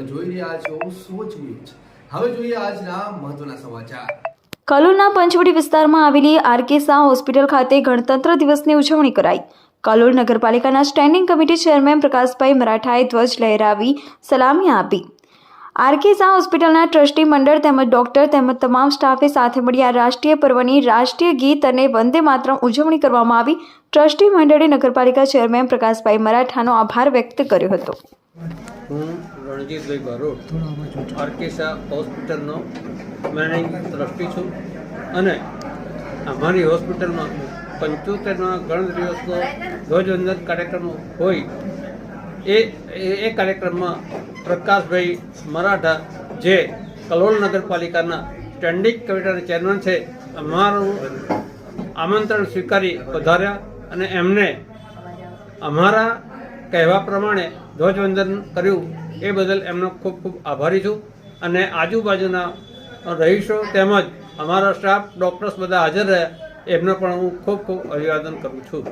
તમે જોઈ રહ્યા છો સોચ ન્યૂઝ. હવે જોઈએ આજના મહત્વના સમાચાર. કલોલના પંચવટી વિસ્તારમાં આવેલી આરકે શાહ હોસ્પિટલ ખાતે ગણતંત્ર દિવસની ઉજવણી કરાઈ. કલોલ નગરપાલિકાના સ્ટેન્ડિંગ કમિટી ચેરમેન પ્રકાશભાઈ મરાઠાએ ધ્વજ લહેરાવી સલામી આપી. આરકે શાહ હોસ્પિટલના ટ્રસ્ટી મંડળ તેમજ ડોક્ટર તેમજ તમામ સ્ટાફે સાથે મળી આ રાષ્ટ્રીય પર્વની રાષ્ટ્રીય ગીત અને વંદે માતરમ ઉજવણી કરવામાં આવી. ટ્રસ્ટી મંડળે નગરપાલિકા ચેરમેન પ્રકાશભાઈ મરાઠાનો આભાર વ્યક્ત કર્યો હતો. હું રણજીતભાઈ બારોટ આરકેસા હોસ્પિટલનો મેનેજિંગ ટ્રસ્ટી છું અને અમારી હોસ્પિટલમાં પંચોતેરમાં દિવસનો ધ્વજવંદન કાર્યક્રમ હોય એ, એ- કાર્યક્રમમાં પ્રકાશભાઈ મરાઠા જે કલોલ નગરપાલિકાના સ્ટેન્ડિંગ કમિટીના ચેરમેન છે, અમારું આમંત્રણ સ્વીકારી પધાર્યા અને એમને અમારા કહેવા પ્રમાણે ધ્વજવંદન કર્યું. એ બદલ એમનો ખૂબ ખૂબ આભારી છું અને આજુબાજુના રહીશો તેમજ અમારા સ્ટાફ ડૉક્ટર્સ બધા હાજર રહ્યા. એમને પણ હું ખૂબ ખૂબ અભિવાદન કરું છું.